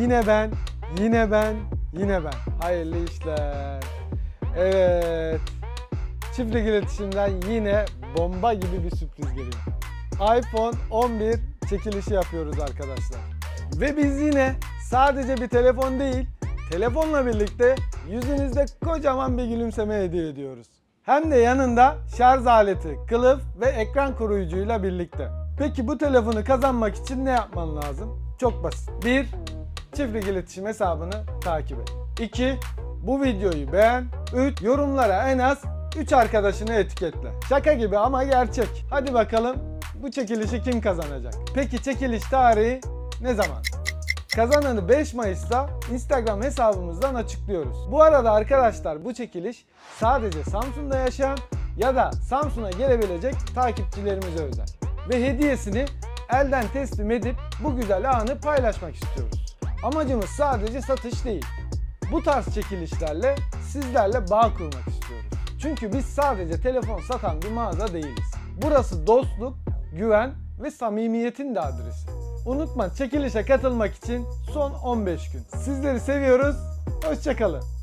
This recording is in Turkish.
Yine ben, yine ben, yine ben. Hayırlı işler. Evet. Çiftlik iletişimden yine bomba gibi bir sürpriz geliyor. iPhone 11 çekilişi yapıyoruz arkadaşlar. Ve biz yine sadece bir telefon değil, telefonla birlikte yüzünüzde kocaman bir gülümseme hediye ediyoruz. Hem de yanında şarj aleti, kılıf ve ekran koruyucuyla birlikte. Peki bu telefonu kazanmak için ne yapman lazım? Çok basit. 1. Çiftlik iletişim hesabını takip et. 2. Bu videoyu beğen. 3. Yorumlara en az 3 arkadaşını etiketle. Şaka gibi ama gerçek. Hadi bakalım bu çekilişi kim kazanacak? Peki çekiliş tarihi ne zaman? Kazananı 5 Mayıs'ta Instagram hesabımızdan açıklıyoruz. Bu arada arkadaşlar bu çekiliş sadece Samsun'da yaşayan ya da Samsun'a gelebilecek takipçilerimize özel. Ve hediyesini elden teslim edip bu güzel anı paylaşmak istiyoruz. Amacımız sadece satış değil. Bu tarz çekilişlerle sizlerle bağ kurmak istiyoruz. Çünkü biz sadece telefon satan bir mağaza değiliz. Burası dostluk, güven ve samimiyetin de adresi. Unutma çekilişe katılmak için son 15 gün. Sizleri seviyoruz. Hoşçakalın.